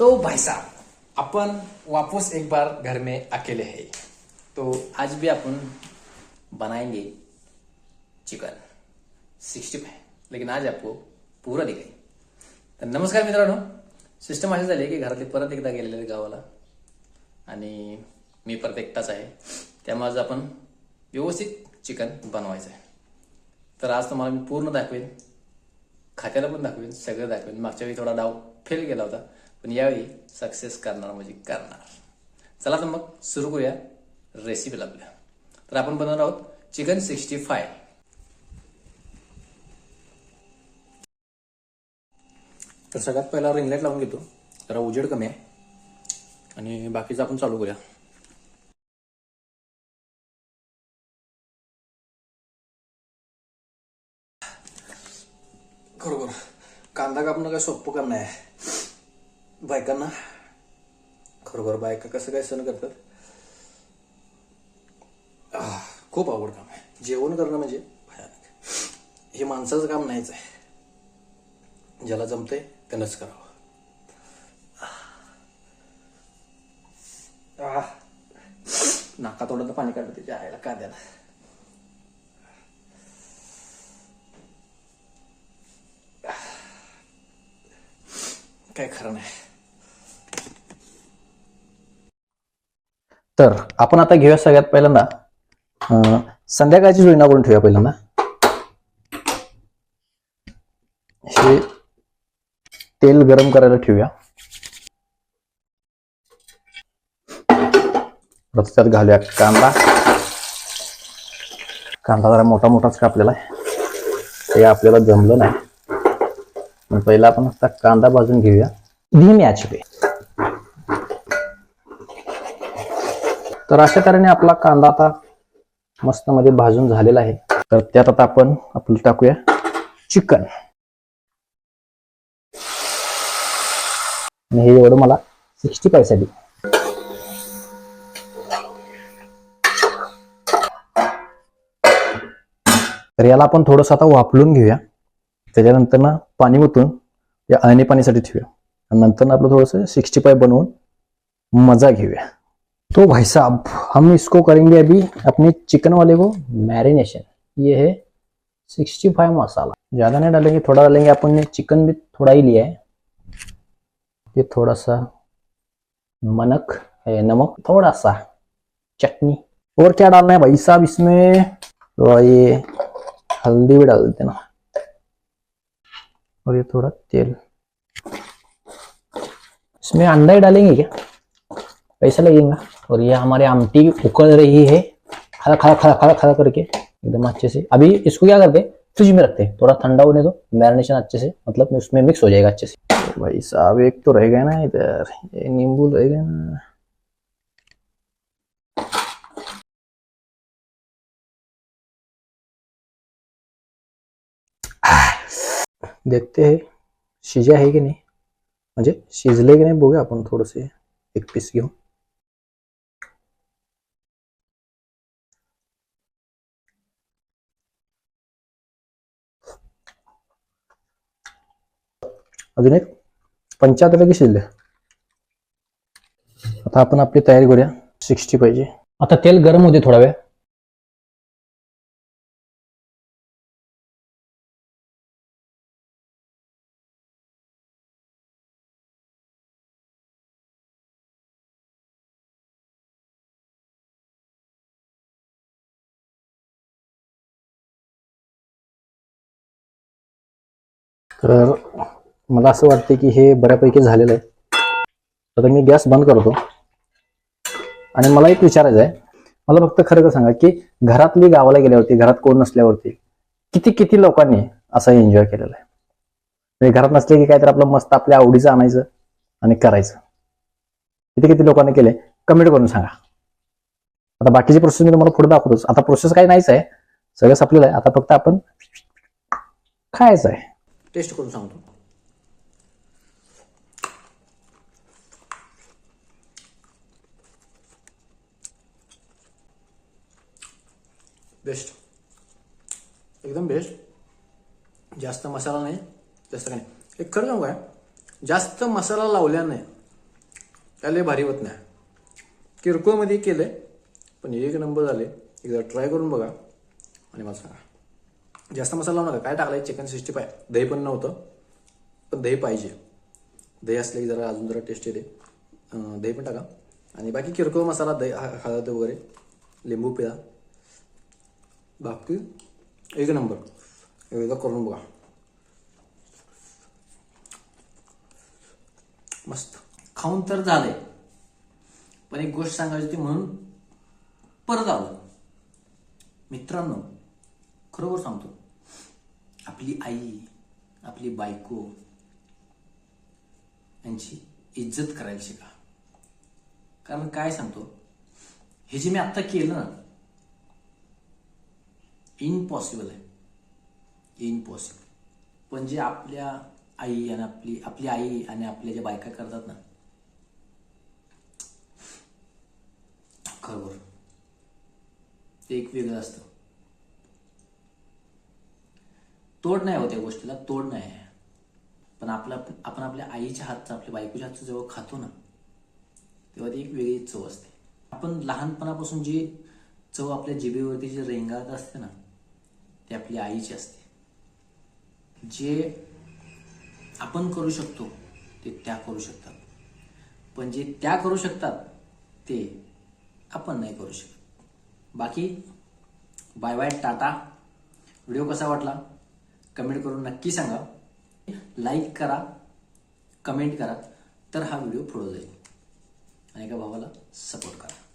तो भाई साहब अपन वापस एक बार घर में अकेले है. तो आज भी अपन बनाएंगे चिकन. Sixty five. लेकिन आज आपको पूरा दिखाई तर नमस्कार मित्रांनो सिस्टम अशी झाली की घरातले परत एकदा गेलेले गावाला. आणि मी परत एकटाच आहे. त्यामुळे आज आपण व्यवस्थित चिकन बनवायचं आहे तर आज तुम्हाला मी पूर्ण दाखवेन. खात्याला पण दाखवेन सगळं दाखवेन. मागच्या वेळी थोडा डाव फेल गेला होता. पण यावेळी सक्सेस करणार म्हणजे करणार. चला तर मग सुरू करूया रेसिपीला आपल्या तर आपण बनवणार आहोत चिकन सिक्स्टी फाय तर सगळ्यात पहिला रिंगलाईट लावून घेतो. जरा उजेड कमी आहे. आणि बाकीचं आपण चालू करूया. खरोखर कांदा कापणं काय सोपं काम नाही बायकांना? खरोखर बायका कसं काय सण करतात? खूप आवड काम आहे. जेवण करणं म्हणजे भयानक. हे माणसाचं काम नाहीच आहे. ज्याला जमतंय त्यानंच करावं. आह. नाका तोडत पाणी काढतं त्याच्या आईला कांद्याला काय खरं नाही. तर आपण आता घेऊया सगळ्यात पहिल्यांदा. संध्याकाळची जुळणा करून ठेवूया पहिल्यांदा. हे तेल गरम करायला ठेवूया. परत त्यात घालूया कांदा. कांदा जरा मोठा मोठाच कापलेला आहे. ते आपल्याला जमलं नाही. पहिला आपण आता कांदा भाजून घेऊया. धीमी पे तर अशा तऱ्हेने आपला कांदा आता मस्त मध्ये भाजून झालेला आहे. तर त्यात आता आपण आपलं टाकूया चिकन. आणि हे एवढं मला सिक्स्टी फायसाठी तर याला आपण थोडंसं आता वापरून घेऊया. त्याच्यानंतर ना पाणी ओतून या अळणी पाणीसाठी ठेवूया. आणि नंतर ना आपलं थोडंसं सिक्स्टी फाय बनवून मजा घेऊया. तो भाई साहब, हम इसको करेंगे अभी अपने चिकन वाले को मैरिनेशन। ये है सिक्सटी फाइव मसाला। ज़्यादा नहीं डालेंगे, थोड़ा डालेंगे। अपन ने चिकन भी थोड़ा ही लिया है। ये थोड़ा सा मनक है, नमक, थोड़ा सा चटनी। और क्या डालना है भाई साहब इसमें? तो ये हल्दी भी डाल देते ना और ये थोड़ा तेल। इसमें अंडा ही डालेंगे क्या? कैसा लगेगा। और ये हमारे आमटी उकल रही है। खड़ा खड़ा खड़ा खड़ा खड़ा करके एकदम अच्छे से। अभी इसको क्या करते हैं? फ्रिज में रखते हैं। थोड़ा ठंडा होने दो। मैरिनेशन अच्छे से मतलब उसमें मिक्स हो जाएगा अच्छे से। भाई साहब, एक तो रह गया ना इधर। ये नींबू रह गया ना। देखते हैं शिजा है की नाही? म्हणजे शिजले की नाही बघूया आपण थोडंसे एक पीस घेऊ अजून एक. पंच्याहत्तर शिजले आता आपण आपली तयारी करूया. सिक्स्टी पाहिजे. आता तेल गरम होते थोडा वेळ. तर मला असं वाटतं की हे बऱ्यापैकी झालेलं आहे. आता मी गॅस बंद करतो. आणि मला एक विचारायचं आहे मला फक्त खरं खरं सांगा की घरातली गावाला गेल्यावरती घरात कोण नसल्यावरती किती किती लोकांनी असं एन्जॉय केलेलं आहे? म्हणजे घरात नसले की काहीतरी आपलं मस्त आपल्या आवडीचं आणायचं आणि करायचं. किती किती लोकांनी केले कमेंट करून सांगा. आता बाकीची प्रोसेस मी तुम्हाला पुढे दाखवतोच. आता प्रोसेस काही नाहीच आहे. सगळं संपलेलं आहे. आता फक्त आपण खायचं आहे. टेस्ट करून सांगतो. बेस्ट एकदम बेस्ट जास्त मसाला नाही जास्त काही नाही एक खरं सांगू काय जास्त मसाला लावल्याने त्याला भारी होत नाही किरकोळमध्ये केलं आहे पण एक नंबर झाले एकदा ट्राय करून बघा आणि मला सांगा जास्त मसाला लावू नका काय टाकलाय चिकन सिक्स्टी फाय दही पण नव्हतं पण दही पाहिजे दही असले की जरा अजून जरा टेस्ट येते दही पण टाका आणि बाकी किरकोळ मसाला दही ह- हळद वगैरे लिंबू पिळा बाकी एक नंबर एकदा करून बघा मस्त खाऊन तर झालंय पण एक गोष्ट सांगायची होती म्हणून परत आलो. मित्रांनो खरोखर सांगतो. आपली आई आपली बायको यांची इज्जत करायला शिका. कारण काय सांगतो? हे जे मी आत्ता केलं ना इम्पॉसिबल आहे. इम्पॉसिबल पण जे आपल्या आई आणि आपली आपली आई आणि आपल्या ज्या बायका करतात ना खरोबर ते एक वेगळं असतं. तोड नाही होत्या गोष्टीला तोड नाही आहे. पण आपला आपण आपल्या आईच्या हातचं आपल्या बायकोच्या हातचं जेव्हा खातो ना तेव्हा ती एक वेगळी चव असते. आपण लहानपणापासून जी चव आपल्या जिभेवरती जी रेंगाळत असते ना आपल्या आईची असते. जे आपण करू शकतो ते त्या करू शकतात. पण जे त्या करू शकतात ते आपण नाही करू शकत. बाकी बाय बाय टाटा. व्हिडिओ कसा वाटला? कमेंट करून नक्की सांगा. लाईक करा कमेंट करा तर हा व्हिडिओ पुढे जाईल. आणि एका भावाला सपोर्ट करा.